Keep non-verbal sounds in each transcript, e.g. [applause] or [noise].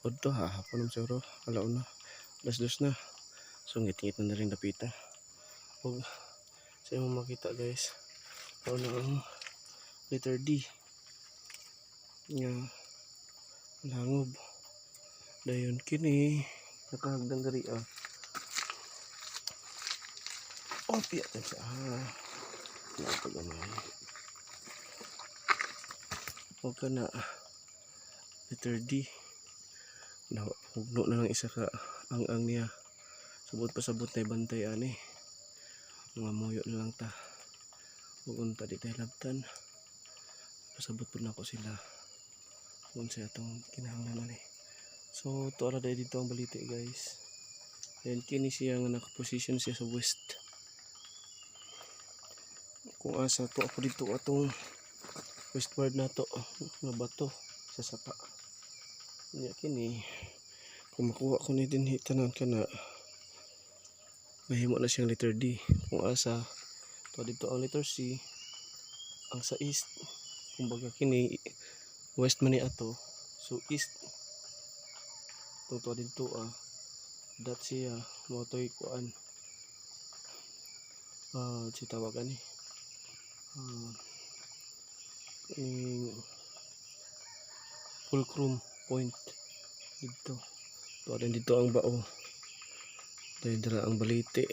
Udto ha, hapon ng siguro, alauna, alas dos na. So ngit-ngit na na rin napita. Huwag sa imong makita guys. Ano ang letter D. Nga langob. Dayon kini nakahagdan diri ah. Oh, piya ta siya. Ah. Napagamay. Huwag ka na. Letter D. Na, hugno na lang isa ka ang ang niya. Sabot pa sabot na bantay ani. Mga muyo na lang ta. Huwag unta di tayo labtan. Pasabot po na ako sila. Kung sa atong kinahanglan ani. So, to ala dahil dito ang balite guys. Ayan, kini siya nga nakaposition siya sa west. Kung asa to ako dito atong westward na to nga bato sa sapa. Nya kini kung makuha ko ni din hitanan ka na. Mahimo na siyang letter D. Kung asa to dito ang letter C ang sa east. Kumbaga kini west man ni ato so east to dito ah dat siya mo to'y kuan. Ah si tawagan ni ah kaning fulcrum point. Dito. To rin dito ang bao. Dahil ang balite.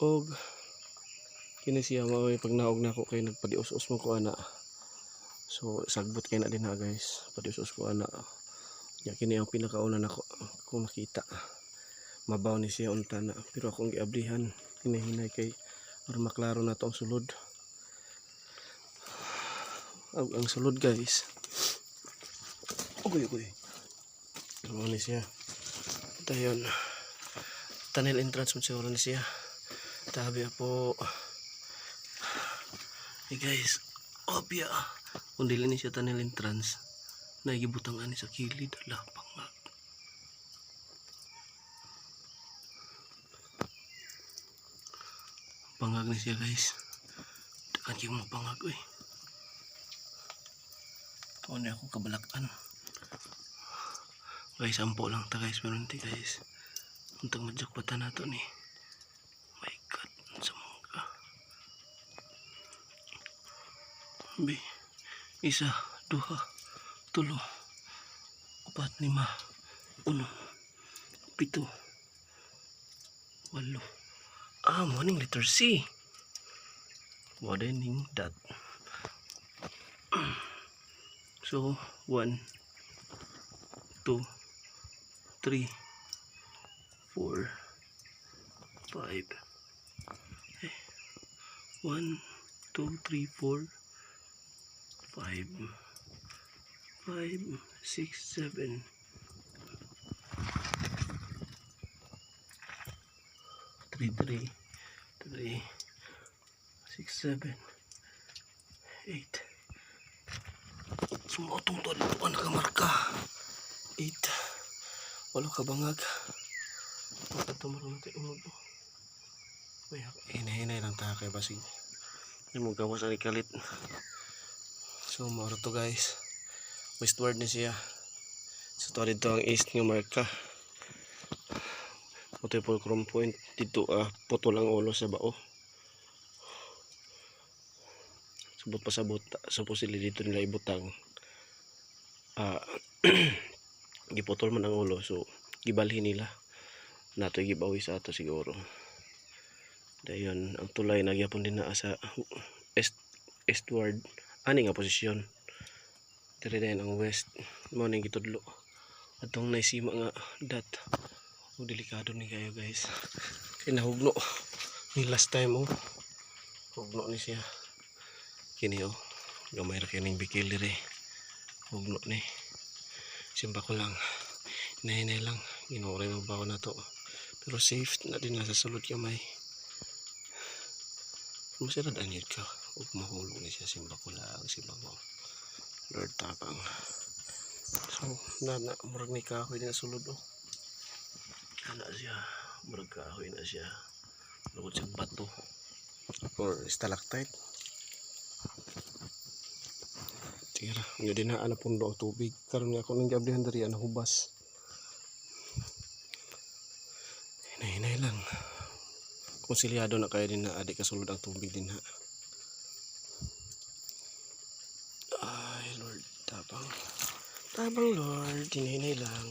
Og kini siya mao pag naog na ako kay nagpadius-us mo ko ana. So sagbot kay na din ha guys. Padius-us ko ana. Ya kini ang pinakauna nako kung nakita mabaw ni siya unta na. Pero akong giablihan hinahinay kay para maklaro na to ang sulod. Ang, ang sulod guys uy uy ano ni siya. Dayon tunnel entrance mo siguro ni siya. Tabi po. Hey guys. Obya kung dili ni siya tunnel entrance naigibutang ani sa kilid. Ala pangag pangag ni siya guys. Dakan kayo mga pangag uy. Tuwa na akong kabalakan. Guys, ampo lang ta guys. Pero hindi guys. Untang madjakpatan na to ni. My God. Sa mga Bi. Isa. Duha. Tulo. Upat. Lima. Uno. Pito. Walo. Ah, morning letter C. Morning dot. [clears throat] So, one, two, three, four, five. Eh, One, two, three, four, five, five, six, seven. Three, three, three, six, seven, eight. Sumotong to dito ka nakamarka. 8. Walo ka bangag. Bakit tumarong natin umod mo? Uy, hinay-hinay lang tayo kay basig. Hindi mo gawas ang ikalit. So, maro to guys. Westward na siya. So, to dito ang east ng marka. Ito yung fulcrum point. Dito, ah, puto lang ulo sa bao. Sabot pa sabot. Supposedly dito nila ibutang ah [clears throat] giputol man ang ulo so gibalhin nila. Nato gibawi sa ato siguro. Dayon ang tulay nagyapon din na sa east eastward ani nga posisyon. Dire dayon ang west. Mo ning gitudlo. Atong naisima nga dat. Ug delikado ni kayo guys. Kay nahugno ni last time oh hugno ni siya. Kini oh gamay ra kining bikil dire. Hugno ni simba ko lang. Hinay lang. Ginuray mo ba ako na to? Pero safe na din nasa sulod kamay masirad anid ka. Huwag mahulog ni siya simba ko lang simba ko. Lord tapang. So na na murag ni kahoy na sulod oh. Ana siya. Murag kahoy na siya. Lugod sa bato. Or stalactite sira nga dinhaan na pundo ang tubig. Karon nga ako nang gablihan diri ang hubas. Hinay-hinay lang konsilyado na kaya din na adik kasulod ang tubig din ha ay lord tabang. Tabang lord. Hinay-hinay lang